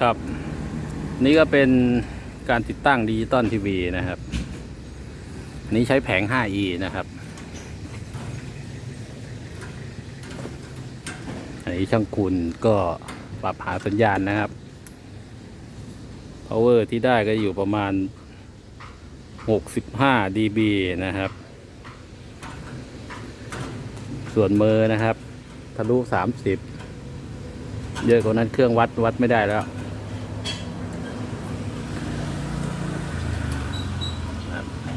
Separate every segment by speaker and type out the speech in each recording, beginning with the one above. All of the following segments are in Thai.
Speaker 1: ครับ นี่ก็เป็นการติดตั้งดิจิตอลทีวีนะครับนนี้ใช้แผง 5e นะครับอันนี้ช่างคุณก็ปรับหาสัญญาณนะครับ power ที่ได้ก็อยู่ประมาณ 65 dB นะครับ ส่วนเมอร์นะครับ ทะลุ 30 เยอะกว่านั้นเครื่องวัดวัดไม่ได้แล้ว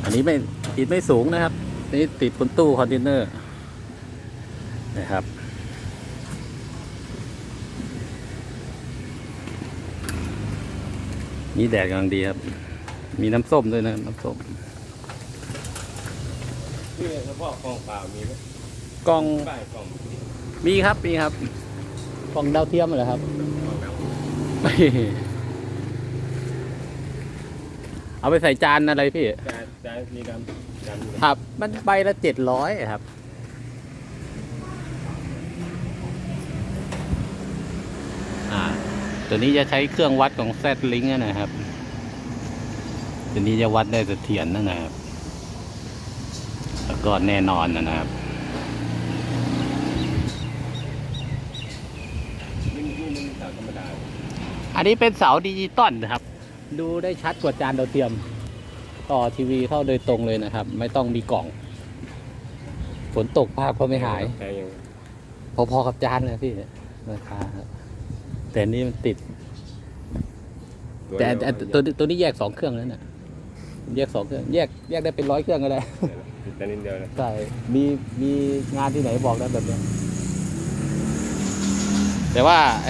Speaker 1: อันนี้ไม่ติดไม่สูงนะครับ นี่ติดบนตู้คอนเทนเนอร์นะครับ นี่แดดกำลังดีครับ มีน้ำส้มด้วยนะน้ำส้ม
Speaker 2: นี่เฉพาะกองเปล่ามีไหม
Speaker 1: กล้อง
Speaker 2: ป้ายกอง
Speaker 1: มีครับมีครับกล้องดาวเทียมเหรอครับเอาไปใส่จานอะไรพี่
Speaker 2: แต่ แต่มีการการ
Speaker 1: ครับ มันใบละเจ็ดร้อยครับ อ่า ตัวนี้จะใช้เครื่องวัดของแซดลิงนะครับ ตัวนี้จะวัดได้เสถียรนะครับแล้วก็แน่นอนนะครับ
Speaker 2: นี่นี่มันสาวธรรมดา
Speaker 1: อันนี้เป็นเสาดิจิตอลนะครับ ดูได้ชัดกว่าจานดาวเทียม ต่อทีวีเข้าโดยตรงเลยนะครับ ไม่ต้องมีกล่อง ฝนตกภาพก็ไม่หาย
Speaker 2: แต่ยัง
Speaker 1: พอๆกับจานเลยพี่ราคาครับแต่นี่มันติดแต่แต่ตัวตัวนี้แยกสองเครื่องแล้วเนี่ยแยกสองเครื่อง แยกแยกได้เป็นร้อยเครื่องก็ได้
Speaker 2: แต่นิดเดียวนะ
Speaker 1: ใช่ มีมีงานที่ไหนบอกได้แบบเนี้ยแต่ว่าไอ